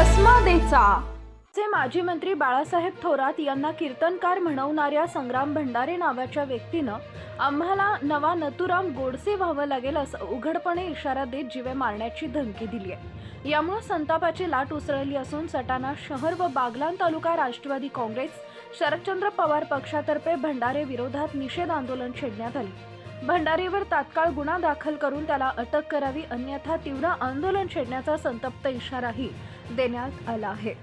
घ्यायचा चे माजी मंत्री बाळासाहेब थोरात यांना कीर्तनकार म्हणवणाऱ्या संग्राम भंडारे नावाच्या व्यक्तीनं आम्हाला नवा नथुराम गोडसे व्हावं लागेल असं उघडपणे इशारा देत जीवे मारण्याची धमकी दिली आहे यामुळे संतापाची लाट उसळली असून सटाणा शहर व बागलान तालुका राष्ट्रवादी काँग्रेस शरदचंद्र पवार पक्षातर्फे भंडारे विरोधात निषेध आंदोलन छेडण्यात आले. भंडारीवर तात्काळ गुन्हा दाखल करून त्याला अटक करावी अन्यथा तीव्र आंदोलन छेडण्याचा संतप्त इशाराही देण्यात आला आहे.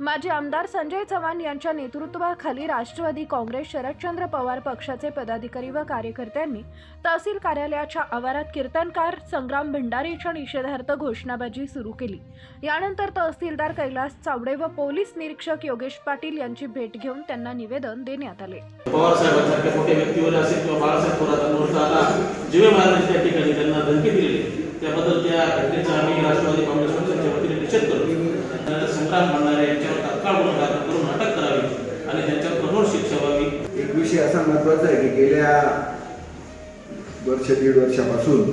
माजी आमदार संजय चव्हाण यांच्या नेतृत्वाखाली राष्ट्रवादी काँग्रेस शरदचंद्र पवार पक्षाचे पदाधिकारी व कार्यकर्त्यांनी तहसील कार्यालयाच्या आवारात कीर्तनकार संग्राम भंडारीच्या निषेधार्थ घोषणाबाजी सुरू केली. यानंतर तहसीलदार कैलास चावडे व पोलीस निरीक्षक योगेश पाटील यांची भेट घेऊन त्यांना निवेदन देण्यात आले. पवार साहेबांसारख्या मोठ्या व्यक्तीवर असेल किंवा बाळासाहेब जीवे ठिकाणी त्यांना धमकी दिलेली त्याबद्दल त्या घटनेचा आम्ही राष्ट्रवादी काँग्रेस पक्षाच्या वतीने निषेध करतो. त्यानंतर संक्रांत भंडारे यांच्यावर तत्काळ गुन्हा दाखल करून अटक करावी आणि त्यांच्यावर कठोर शिक्षा व्हावी. एक विषय असा महत्त्वाचा आहे की गेल्या वर्ष दीड वर्षापासून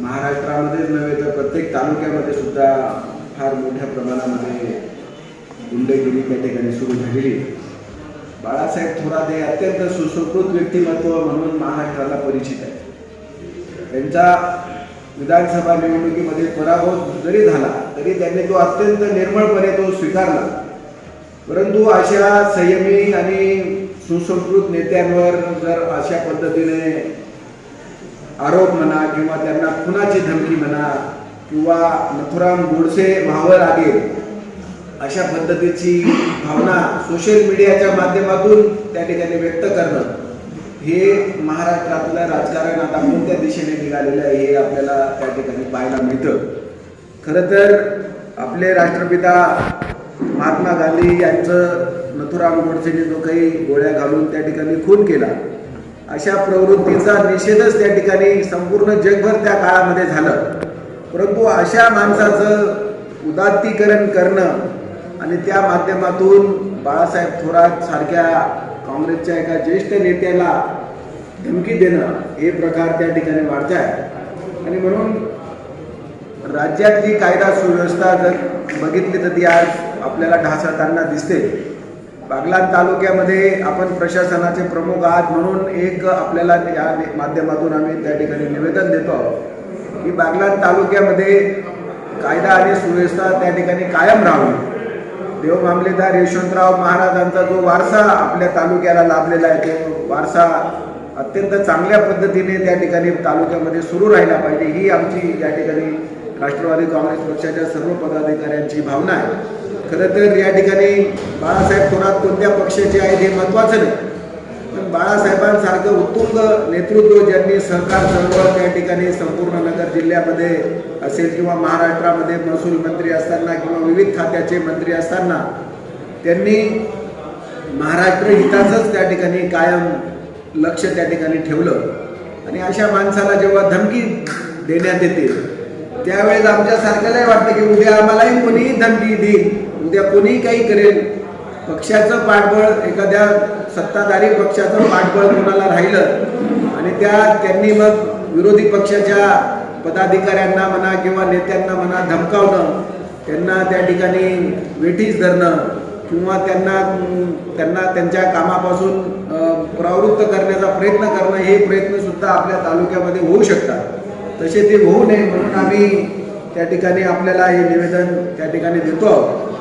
महाराष्ट्रामध्येच नव्हे तर प्रत्येक तालुक्यामध्ये सुद्धा फार मोठ्या प्रमाणामध्ये गुंडगिरी त्या ठिकाणी सुरू झालेली बाळासाहेब थोरात हे अत्यंत सुसंस्कृत व्यक्तिमत्व म्हणून महाराष्ट्राला परिचित आहे त्यांचा विधानसभा निवडणुकीमध्ये पराभव जरी झाला तरी त्यांनी तो अत्यंत निर्मळपणे तो स्वीकारला. परंतु अशा संयमी आणि सुसंस्कृत नेत्यांवर जर अशा पद्धतीने आरोप म्हणा किंवा त्यांना खुनाची धमकी म्हणा किंवा नथुराम गोडसे व्हावं लागेल अशा पद्धतीची भावना सोशल मीडियाच्या माध्यमातून त्या ठिकाणी व्यक्त करणं हे महाराष्ट्रातलं राजकारण आता कोणत्या दिशेने निघालेलं आहे हे आपल्याला त्या ठिकाणी पाहायला मिळतं. खरं तर आपले राष्ट्रपिता महात्मा गांधी यांचं नथुराम गोडसेने जो काही गोळ्या घालून त्या ठिकाणी खून केला अशा प्रवृत्तीचा निषेधच त्या ठिकाणी संपूर्ण जगभर त्या काळामध्ये झालं. परंतु अशा माणसाचं उदात्तीकरण करणं आणि त्या माध्यमातून बाळासाहेब थोरात सारख्या काँग्रेसच्या एका ज्येष्ठ नेत्याला धमकी देणं हे प्रकार त्या ठिकाणी वाढत आहे. आणि म्हणून राज्यातली कायदा सुव्यवस्था जर बघितली तर ती आज आपल्याला ढासळताना दिसते. बागलान तालुक्यामध्ये आपण प्रशासनाचे प्रमुख आहात म्हणून एक आपल्याला या माध्यमातून आम्ही त्या ठिकाणी निवेदन देतो आहोत की बागलान तालुक्यामध्ये कायदा आणि सुव्यवस्था त्या ठिकाणी कायम राहावी. देव मामलेदार यशवंतराव महाराजांचा जो वारसा आपल्या तालुक्याला लाभलेला आहे तो वारसा अत्यंत चांगल्या पद्धतीने त्या ठिकाणी तालुक्यामध्ये सुरू राहिला पाहिजे ही आमची या ठिकाणी राष्ट्रवादी काँग्रेस पक्षाच्या सर्व पदाधिकाऱ्यांची भावना आहे. खरं तर या ठिकाणी बाळासाहेब थोरात कोणत्या पक्षाचे आहेत हे महत्त्वाचं नाही. पण बाळासाहेबांसारखं उत्तुंग नेतृत्व ज्यांनी सहकार चळवळ त्या ठिकाणी संपूर्ण नगर जिल्ह्यामध्ये असेल किंवा महाराष्ट्रामध्ये महसूल मंत्री असताना किंवा विविध खात्याचे मंत्री असताना त्यांनी महाराष्ट्र हिताचंच त्या ठिकाणी कायम लक्ष त्या ठिकाणी ठेवलं. आणि अशा माणसाला जेव्हा धमकी देण्यात येते त्यावेळेस आमच्यासारख्यालाही वाटतं की उद्या आम्हालाही कोणीही धमकी देईल उद्या कोणीही काही करेल. पक्षाचं पाठबळ एखाद्या सत्ताधारी पक्षाचं पाठबळ कोणाला राहिलं आणि त्या त्यांनी मग विरोधी पक्षाच्या पदाधिकाऱ्यांना म्हणा किंवा नेत्यांना म्हणा धमकावणं त्यांना त्या ठिकाणी वेठीस धरणं किंवा त्यांना त्यांना त्यांच्या कामापासून प्रवृत्त करण्याचा प्रयत्न करणं हे प्रयत्नसुद्धा आपल्या तालुक्यामध्ये होऊ शकतात. तसे ते होऊ नये म्हणून आम्ही त्या ठिकाणी आपल्याला हे निवेदन त्या ठिकाणी देतो आहोत.